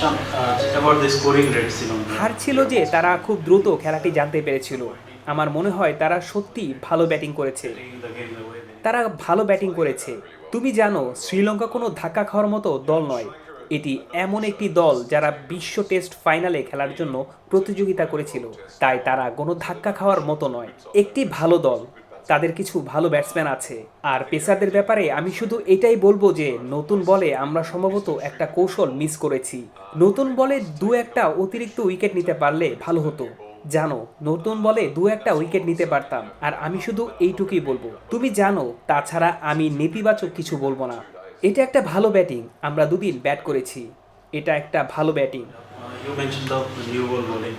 Some, uh, about the scoring rate, Sri হার ছিল যে তারা খুব দ্রুত খেলাটি জানতে পেরেছিল। আমার মনে হয় তারা সত্যি ভালো ব্যাটিং করেছে। তারা ভালো ব্যাটিং করেছে। তুমি জানো শ্রীলঙ্কা কোনো ধাক্কা খাওয়ার মতো দল নয়। এটি এমন একটি দল যারা বিশ্ব টেস্ট ফাইনালে খেলার জন্য প্রতিযোগিতা করেছিল। তাই তারা কোনো ধাক্কা খাওয়ার মতো নয়। একটি ভালো দল। তাদের কিছু ভালো ব্যাটসম্যান আছে। আর পেসারদের ব্যাপারে আমি শুধু এটাই বলব যে, নতুন বলে আমরা সম্ভবত একটা কৌশল মিস করেছি। নতুন বলে দু একটা অতিরিক্ত উইকেট নিতে পারলে ভালো হতো। জানো, নতুন বলে দু একটা উইকেট নিতে পারতাম। আর আমি শুধু এইটুকুই বলব। তুমি জানো, তাছাড়া আমি নেতিবাচক কিছু বলব না। এটা একটা ভালো ব্যাটিং আমরা দুদিন ব্যাট করেছি। এটা একটা ভালো ব্যাটিং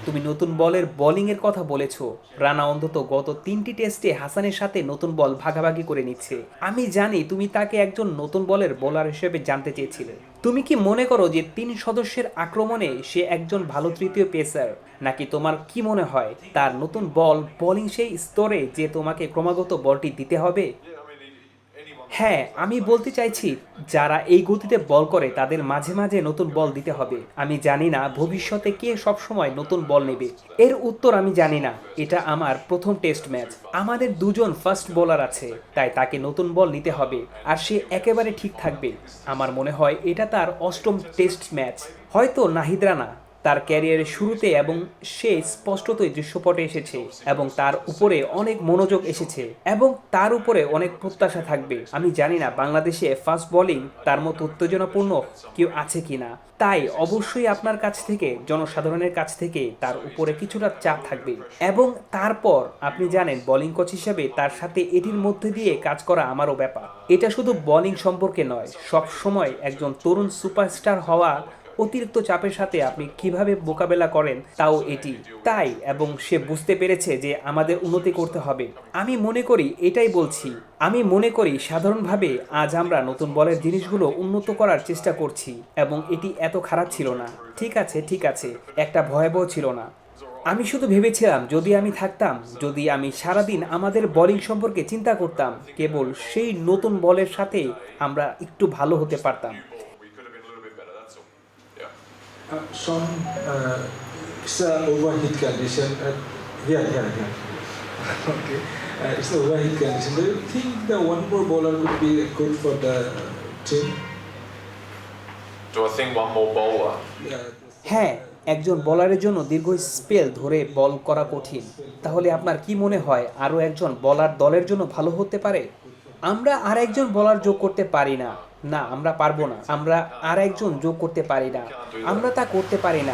তুমি নতুন বলের বোলিংয়ের কথা বলেছ। রানা অন্তত গত তিনটি টেস্টে হাসানের সাথে নতুন বল ভাগাভাগি করে নিচ্ছে। আমি জানি তুমি তাকে একজন নতুন বলের বোলার হিসেবে জানতে চেয়েছিলে। তুমি কি মনে করো যে তিন সদস্যের আক্রমণে সে একজন ভালো তৃতীয় পেসার? নাকি তোমার কি মনে হয়, তার নতুন বল বোলিং সেই স্তরে যে তোমাকে ক্রমাগত বলটি দিতে হবে? হ্যাঁ আমি বলতে চাইছি, যারা এই গতিতে বল করে, তাদের মাঝে মাঝে নতুন বল দিতে হবে। আমি জানি না ভবিষ্যতে কে সবসময় নতুন বল নেবে। এর উত্তর আমি জানি না। এটা আমার প্রথম টেস্ট ম্যাচ। আমাদের দুজন ফার্স্ট বোলার আছে, তাই তাকে নতুন বল নিতে হবে, আর সে একেবারে ঠিক থাকবে। আমার মনে হয় এটা তার অষ্টম টেস্ট ম্যাচ। হয়তো নাহিদ রানা তার ক্যারিয়ারের শুরুতে এবং সে স্পষ্টতই দৃশ্যপটে এসেছে এবং তার উপরে অনেক মনোযোগ এসেছে এবং তার উপরে অনেক প্রত্যাশা থাকবে। আমি জানি না বাংলাদেশে ফাস্ট বোলিং তার মতো উত্তেজনাপূর্ণ কেউ আছে কিনা। তাই অবশ্যই আপনার কাছ থেকে, জনসাধারণের কাছ থেকে তার উপরে কিছুটা চাপ থাকবে এবং তারপর আপনি জানেন বোলিং কোচ হিসেবে তার সাথে এটির মধ্যে দিয়ে কাজ করা আমারও ব্যাপার। এটা শুধু বোলিং সম্পর্কে নয় সব সময় একজন তরুণ সুপারস্টার হওয়া অতিরিক্ত চাপের সাথে আপনি কীভাবে মোকাবেলা করেন তাও এটি। তাই, এবং সে বুঝতে পেরেছে যে আমাদের উন্নতি করতে হবে। আমি মনে করি, এটাই বলছি। আমি মনে করি, সাধারণভাবে আজ আমরা নতুন বলের জিনিসগুলো উন্নত করার চেষ্টা করছি, এবং এটি এত খারাপ ছিল না। ঠিক আছে ঠিক আছে, একটা ভয়াবহ ছিল না। আমি শুধু ভেবেছিলাম, যদি আমি থাকতাম, যদি আমি সারাদিন আমাদের বোলিং সম্পর্কে চিন্তা করতাম, কেবল সেই নতুন বলের সাথে আমরা একটু ভালো হতে পারতাম। Yeah. Uh, Sean, uh, it's an overheat condition. Uh, yeah, yeah, yeah. okay. Uh, it's an overheat condition. Do you think the one more bowler would be good for the team? Do I think one more bowler? Yeah. হ্যাঁ একজন বলারের জন্য দীর্ঘ spell ধরে বল করা কঠিন তাহলে আপনার কি মনে হয় আরও একজন বলার দলের জন্য ভালো হতে পারে আমরা আর একজন বলার যোগ করতে পারি না না, আমরা পারব না। আমরা আর একজন যোগ করতে পারি না। আমরা তা করতে পারি না।